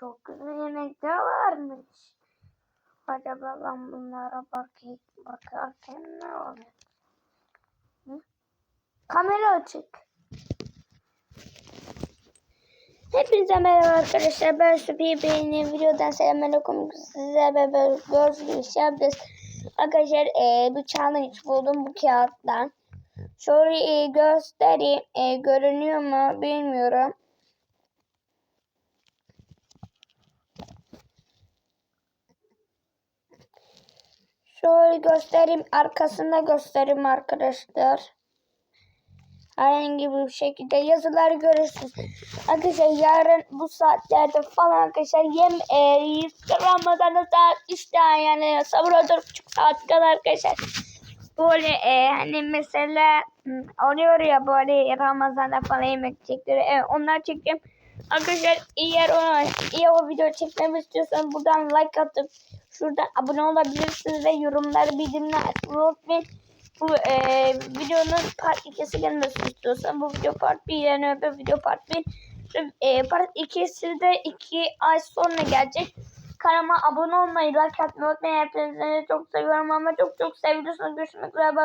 çok güzel yemekler varmış. Acaba ben bunlara bakayım, bakarken ne olur? Hı? Kamera açık. Hepinize merhaba arkadaşlar. Ben Sübhi Bey'in videodan selamünaleyküm. Size beraber şey yapacağız. Arkadaşlar e, bir challenge buldum bu kağıttan. Şöyle e, göstereyim. E, görünüyor mu bilmiyorum. Şöyle göstereyim. Arkasında göstereyim arkadaşlar. Herhangi bir şekilde yazıları görürsünüz. Arkadaşlar yarın bu saatlerde falan arkadaşlar yem e, Ramazan'da saat işte yani sabır oturup buçuk saat kadar arkadaşlar. Böyle e, hani mesela oluyor ya böyle Ramazan'da falan yemek çekiyor. Evet onlar çekeceğim. Arkadaşlar eğer o, eğer o video çekmemi istiyorsanız buradan like atıp şuradan abone olabilirsiniz ve yorumları bildirimler açmayı unutmayın. Bu e, videonun part 2'si gelmesini istiyorsan bu video part 1 yani öbür video part 1 e, part 2'si de 2 ay sonra gelecek. Kanalıma abone olmayı, like atmayı unutmayın. Hepinizi çok seviyorum ama çok çok seviyorsunuz. Görüşmek üzere.